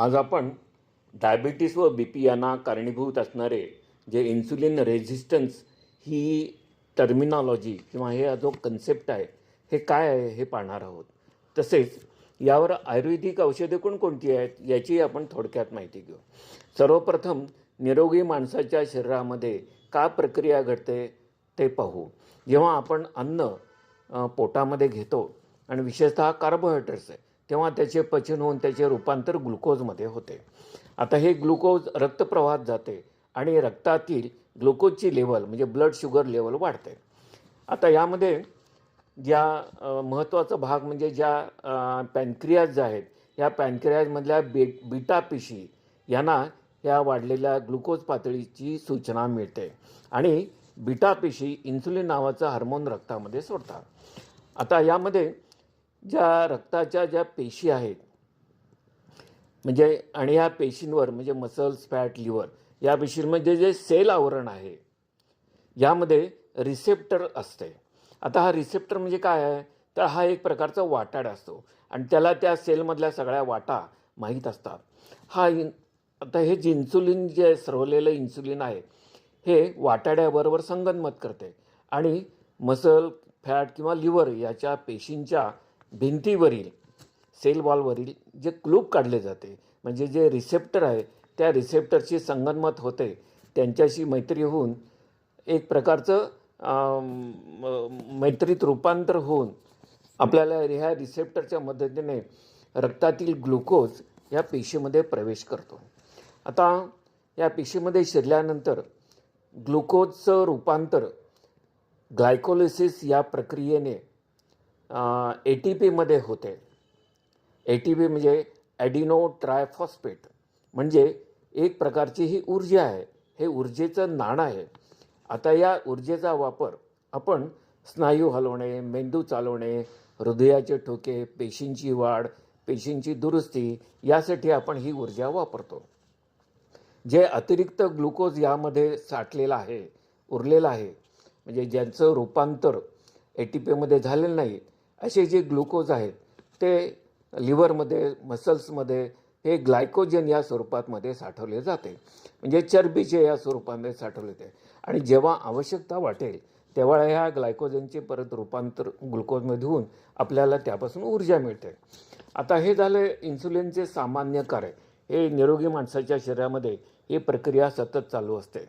आज आपण डायबिटीस व बी पी यांना कारणीभूत असणारे जे इन्सुलिन रेझिस्टन्स ही टर्मिनॉलॉजी किंवा हे जो कन्सेप्ट आहे हे काय आहे हे पाहणार आहोत. तसेच यावर आयुर्वेदिक औषधे कोणकोणती आहेत याची आपण थोडक्यात माहिती घेऊ. सर्वप्रथम निरोगी माणसाच्या शरीरामध्ये का प्रक्रिया घडते ते पाहू. जेव्हा आपण अन्न पोटामध्ये घेतो आणि विशेषतः कार्बोहायड्रेट्स आहे तेव्हा त्याचे पचन होऊन त्याचे रूपांतर ग्लुकोजमध्ये होते. आता हे ग्लुकोज रक्तप्रवाहात जाते आणि रक्तातील ग्लुकोजची लेवल म्हणजे ब्लड शुगर लेवल वाढते. आता यामध्ये ज्या महत्त्वाचा भाग म्हणजे ज्या पॅनक्रियाज आहेत या पॅनक्रियाजमधल्या बे बीटा पेशी यांना या वाढलेल्या ग्लुकोज पातळीची सूचना मिळते. आणि बीटा पेशी इन्सुलिन नावाचं हार्मोन रक्तामध्ये सोडतात. आता यामध्ये ज्या रक्ताच्या ज्या पेशी आहेत म्हणजे आणि या पेशींवर म्हणजे मसल्स फॅट लिव्हर या पेशींमध्ये जे सेल आवरण आहे यामध्ये रिसेप्टर असते. आता हा रिसेप्टर म्हणजे काय आहे? तर हा एक प्रकारचा वाटाड असतो. आणि त्याला त्या सेलमधल्या सगळ्या वाटा माहीत असतात. हा इन आता हे जे इन्सुलिन जे सरवलेलं इन्सुलिन आहे हे वाटाड्याबरोबर संगनमत करते. आणि मसल फॅट किंवा लिव्हर याच्या पेशींच्या भिंतीवरील सेल वॉलवरील जे क्लूप काढले जाते म्हणजे जे रिसेप्टर आहे त्या रिसेप्टरशी संगनमत होते त्यांच्याशी मैत्री होऊन एक प्रकारचं मैत्रीत रूपांतर होऊन आपल्याला ह्या रिसेप्टरच्या मदतीने रक्तातील ग्लुकोज या पेशीमध्ये प्रवेश करतो. आता या पेशीमध्ये शिरल्यानंतर ग्लुकोजचं रूपांतर ग्लायकोलिसिस या प्रक्रियेने ए टी पीमध्ये होते. ए टी पी म्हणजे ॲडिनो ट्रायफॉस्फेट म्हणजे एक प्रकारची ही ऊर्जा आहे. हे ऊर्जेचं नाणं आहे. आता या ऊर्जेचा वापर आपण स्नायू हलवणे मेंदू चालवणे हृदयाचे ठोके पेशींची वाढ पेशींची दुरुस्ती यासाठी आपण ही ऊर्जा वापरतो. जे अतिरिक्त ग्लुकोज यामध्ये साठलेलं आहे उरलेलं आहे म्हणजे ज्यांचं रूपांतर ए टी पीमध्ये झालेलं नाही असे जे ग्लुकोज आहेत ते लिव्हरमध्ये मसल्समध्ये हे ग्लायकोजन या स्वरूपातमध्ये साठवले जाते. म्हणजे चरबीचे या स्वरूपामध्ये साठवले जाते. आणि जेव्हा आवश्यकता वाटेल तेव्हा ह्या ग्लायकोजनचे परत रूपांतर ग्लुकोजमध्ये होऊन आपल्याला त्यापासून ऊर्जा मिळते. आता हे झालं इन्सुलिनचे सामान्य कार्य. हे निरोगी माणसाच्या शरीरामध्ये ही प्रक्रिया सतत चालू असते.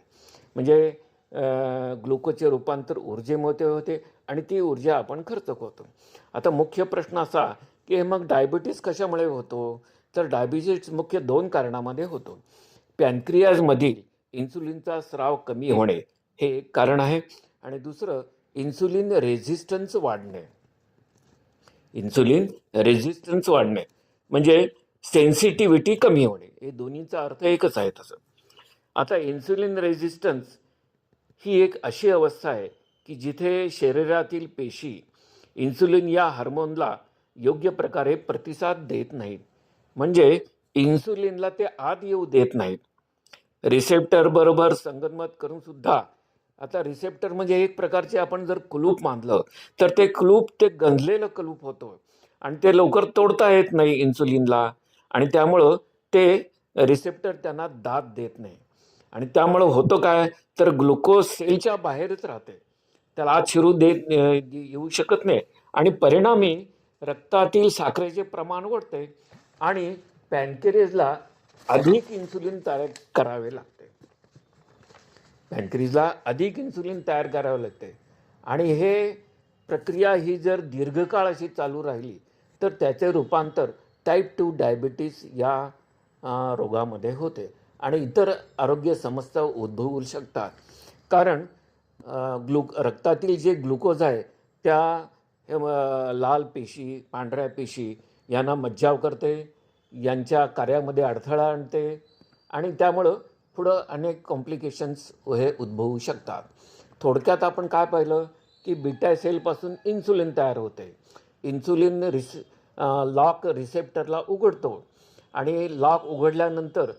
म्हणजे ग्लुकोजचे रूपांतर ऊर्जेमध्ये होते आणि ती ऊर्जा आपण खर्च करतो. आता मुख्य प्रश्न असा की मग डायबिटीस कशामुळे होतो? तर डायबिटीस मुख्य दोन कारणामध्ये होतो. पॅनक्रियाजमधील इन्सुलिनचा स्राव कमी होणे हे एक कारण आहे आणि दुसरं इन्सुलिन रेझिस्टन्स वाढणे. इन्सुलिन रेझिस्टन्स वाढणे म्हणजे सेन्सिटिव्हिटी कमी होणे. हे दोन्हीचा अर्थ एकच आहे तसं. आता इन्सुलिन रेझिस्टन्स ही एक अशी अवस्था आहे की जिथे शरीरातील पेशी इन्सुलिन या हार्मोनला योग्य प्रकारे प्रतिसाद देत नाहीत. म्हणजे इन्सुलिनला ते आत येऊ देत नाहीत. रिसेप्टर बरोबर संगनमत करून सुद्धा आता रिसेप्टर म्हणजे एक प्रकारचे आपण जर कुलूप मानलं तर ते कुलूप ते गंजलेलं कुलूप होतं. आणि ते लवकर तोडता येत नाही इन्सुलिनला. आणि त्यामुळं ते रिसेप्टर त्यांना दाद देत नाही. आणि त्यामुळं होतं काय? तर ग्लुकोज सेलच्या बाहेरच राहते. त्याला आत शिरू देत येऊ शकत नाही. आणि परिणामी रक्तातील साखरेचे प्रमाण वाढते आणि पॅनकेरेजला अधिक इन्सुलिन तयार करावे लागते. पॅनक्रीजला अधिक इन्सुलिन तयार करावे लागते. आणि हे प्रक्रिया ही जर दीर्घकाळ अशी चालू राहिली तर त्याचे रूपांतर टाईप टू डायबिटीस या रोगामध्ये होते. आणि इतर आरोग्य समस्या उद्भवू शकतात. कारण ग्लु रक्तातील जे ग्लुकोज आहे त्या लाल पेशी पांढऱ्या पेशी यांना मज्जाव करते यांच्या कार्यामध्ये अडथळा आणते आणि त्यामुळं पुढं अनेक कॉम्प्लिकेशन्स हे उद्भवू शकतात. थोडक्यात आपण काय पाहिलं की बीटा सेलपासून इन्सुलिन तयार होते. इन्सुलिन रिस लॉक रिसेप्टरला उघडतो आणि लॉक उघडल्यानंतर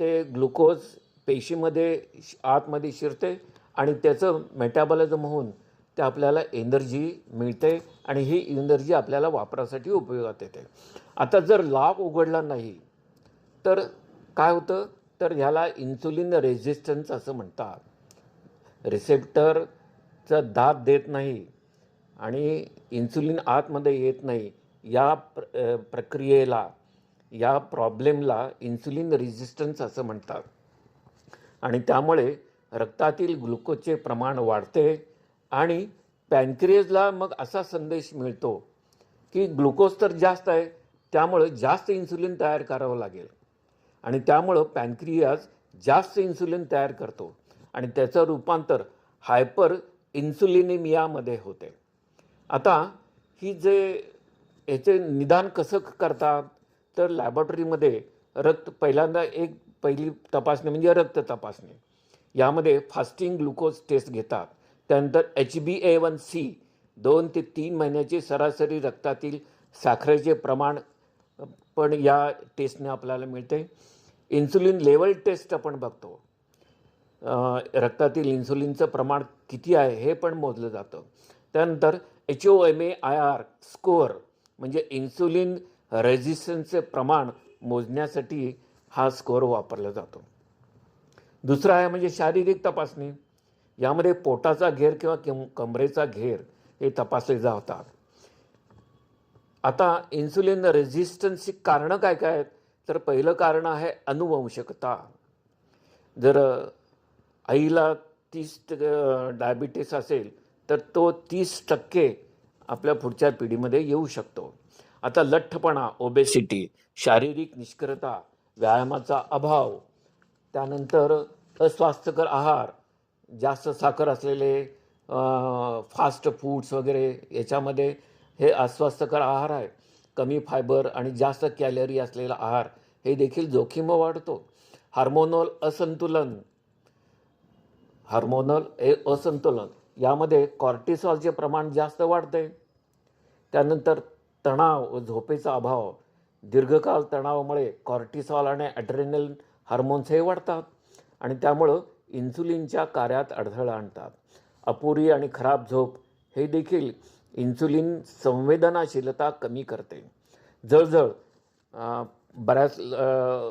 ते ग्लुकोज पेशीमध्ये श- आतमध्ये शिरते आणि त्याचं मेटाबॉलिझम होऊन ते आपल्याला एनर्जी मिळते आणि ही एनर्जी आपल्याला वापरासाठी उपयोगात येते. आता जर लॉक उघडला नाही तर काय होतं? तर ह्याला इन्सुलिन रेझिस्टन्स असं म्हणतात. रिसेप्टरचा दाब देत नाही आणि इन्सुलिन आतमध्ये येत नाही या प्र प्रक्रियेला या प्रॉब्लेमला इन्सुलिन रेझिस्टन्स असं म्हणतात. आणि त्यामुळे रक्तातील ग्लुकोजचे प्रमाण वाढते आणि पॅनक्रियजला मग असा संदेश मिळतो की ग्लुकोज तर जास्त आहे त्यामुळं जास्त इन्सुलिन तयार करावं लागेल. आणि त्यामुळं पॅनक्रियाज जास्त इन्सुलिन तयार करतो आणि त्याचं रूपांतर हायपर इन्सुलिनिमियामध्ये होते. आता ही जे याचे निदान कसं करतात? तर लॅबॉरेटरीमध्ये रक्त पहिल्यांदा एक पहिली तपासणी म्हणजे रक्त तपासणी. यामध्ये फास्टिंग ग्लुकोज टेस्ट घेतात. त्यानंतर H B A one C दोन ते तीन महिन्याचे सरासरी रक्तातील साखरेचे प्रमाण पण या टेस्टने आपल्याला मिळते. इन्सुलिन लेवल टेस्ट आपण बघतो. रक्तातील इन्सुलिनचं प्रमाण किती आहे हे पण मोजलं जातं. त्यानंतर H O M A I R score म्हणजे इन्सुलिन रेझिस्टन्सचे प्रमाण मोजण्यासाठी हा स्कोअर वापरला जातो. दुसरा आहे म्हणजे शारीरिक तपासणी. यामध्ये पोटाचा घेर किंवा किम कमरेचा घेर हे तपासले जातात. आता इन्सुलिन रेझिस्टन्सची कारणं काय काय आहेत? तर पहिलं कारण आहे अनुवंशकता. जर आईला तीस डायबिटीस असेल तर तो तीस टक्के आपल्या पुढच्या पिढीमध्ये येऊ शकतो. आता लठ्ठपणा ओबेसिटी शारीरिक निष्क्रता व्यायामाचा अभाव त्यानंतर अस्वास्थ्यकर आहार जास्त साखर असलेले फास्ट फूड्स वगैरे याच्यामध्ये हे अस्वास्थ्यकर आहार आहे. कमी फायबर आणि जास्त कॅलरी असलेला आहार हे देखील जोखीम वाढतो. हार्मोनल असंतुलन. हार्मोनल हे असंतुलन. यामध्ये कॉर्टिसॉलचे प्रमाण जास्त वाढते. त्यानंतर तणाव व झोपेचा अभाव दीर्घकाळ तणावामुळे कॉर्टिसॉल आणि ॲड्रेनल हार्मोन्स हे वाढतात आणि त्यामुळं इन्सुलिनच्या कार्यात अडथळा आणतात. अपुरी आणि खराब झोप हे देखील इन्सुलिन संवेदनाशीलता कमी करते. जळजळ बऱ्याच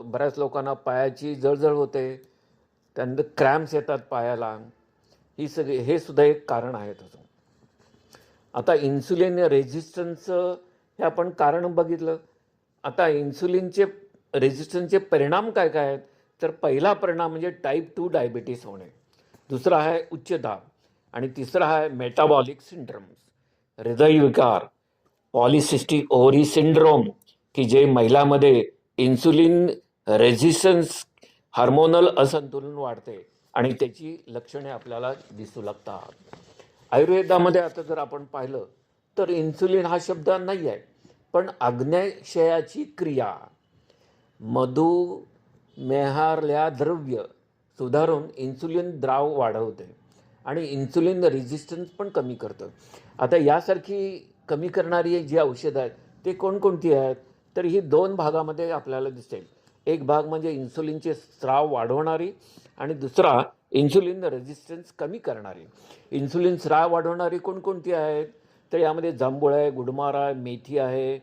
बऱ्याच लोकांना पायाची जळजळ होते त्यानंतर क्रॅम्प्स येतात पायाला. ही सगळी हे सुद्धा एक कारण आहे त्याचं आता इन्सुलिन रेझिस्टन्सचं हे आपण कारण बघितलं. आता इन्सुलिनचे रेझिस्टन्सचे परिणाम काय काय आहेत? तर पहिला परिणाम म्हणजे टाईप टू डायबिटीस होणे. दुसरा आहे उच्च दाब. आणि तिसरा आहे मेटाबॉलिक सिंड्रम्स हृदयविकार पॉलिसिस्टिक ओव्हरी सिंड्रोम की जे महिलामध्ये इन्सुलिन रेझिस्टन्स हार्मोनल असंतुलन वाढते आणि त्याची लक्षणे आपल्याला दिसू लागतात. आयुर्वेदामध्ये आता जर आपण पाहिलं तर इन्सुलिन हा शब्द नाही आहे पण आग्नेयशयाची क्रिया. मधुमेहारल्या द्रव्य सुधारून इन्सुलिन द्राव वाढवते. आणि इन्सुलिन रेझिस्टन्स पण कमी करतं. आता यासारखी कमी करणारी जी औषधं आहेत ते कोणकोणती आहेत? तर ही दोन भागामध्ये आपल्याला दिसेल. एक भाग म्हणजे इन्सुलिनचे स्राव वाढवणारी आणि दुसरा इन्सुलिन रेझिस्टन्स कमी करणारी. इन्सुलिन स्राव वाढवणारी कोणकोणती आहेत? तर यामध्ये जांभूळ आहे गुडमारा आहे मेथी आहे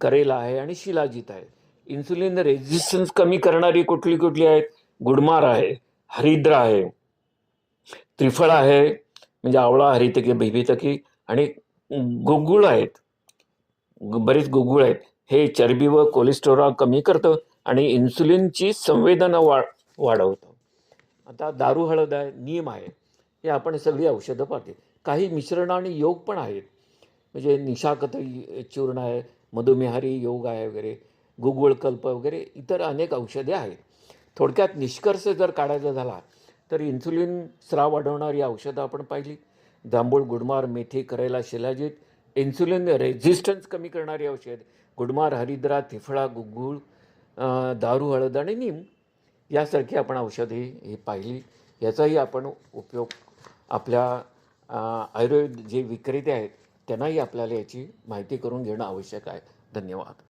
करेला आहे आणि शिलाजीत आहे. इन्सुलिन रेझिस्टन्स कमी करणारी कुठली कुठली आहेत? गुडमार आहे हरिद्रा आहे त्रिफळ आहे म्हणजे आवळा हरितकी भैभितकी आणि गुगुळ आहेत. बरेच गुगुळ आहेत. हे चरबी व कोलेस्ट्रॉल कमी करतं आणि इन्सुलिनची संवेदना वा वाढवतं. आता दारू हळद आहे नीम आहे. हे आपण सगळी औषधं पाहते काही मिश्रण आणि योग पण आहेत. म्हणजे निशाकत चूर्ण आहे मधुमेहारी योग आहे वगैरे गुगुळकल्प वगैरे इतर अनेक औषधे आहेत. थोडक्यात निष्कर्ष जर काढायचा झाला तर इन्सुलिन स्राव वाढवणारी औषधं आपण पाहिली. जांभूळ गुडमार मेथी करेला शिलाजीत इन्सुलिन रेझिस्टन्स कमी करणारी औषध गुडमार हरिद्रा तिफळा गुगुळ दारू हळद आणि नीम यासारखी आपण औषधे ही पाहिली. याचाही आपण उपयोग आपल्या आयुर्वेद जे विक्रेते आहेत त्यांनाही आपल्याला याची माहिती करून घेणं आवश्यक आहे. धन्यवाद.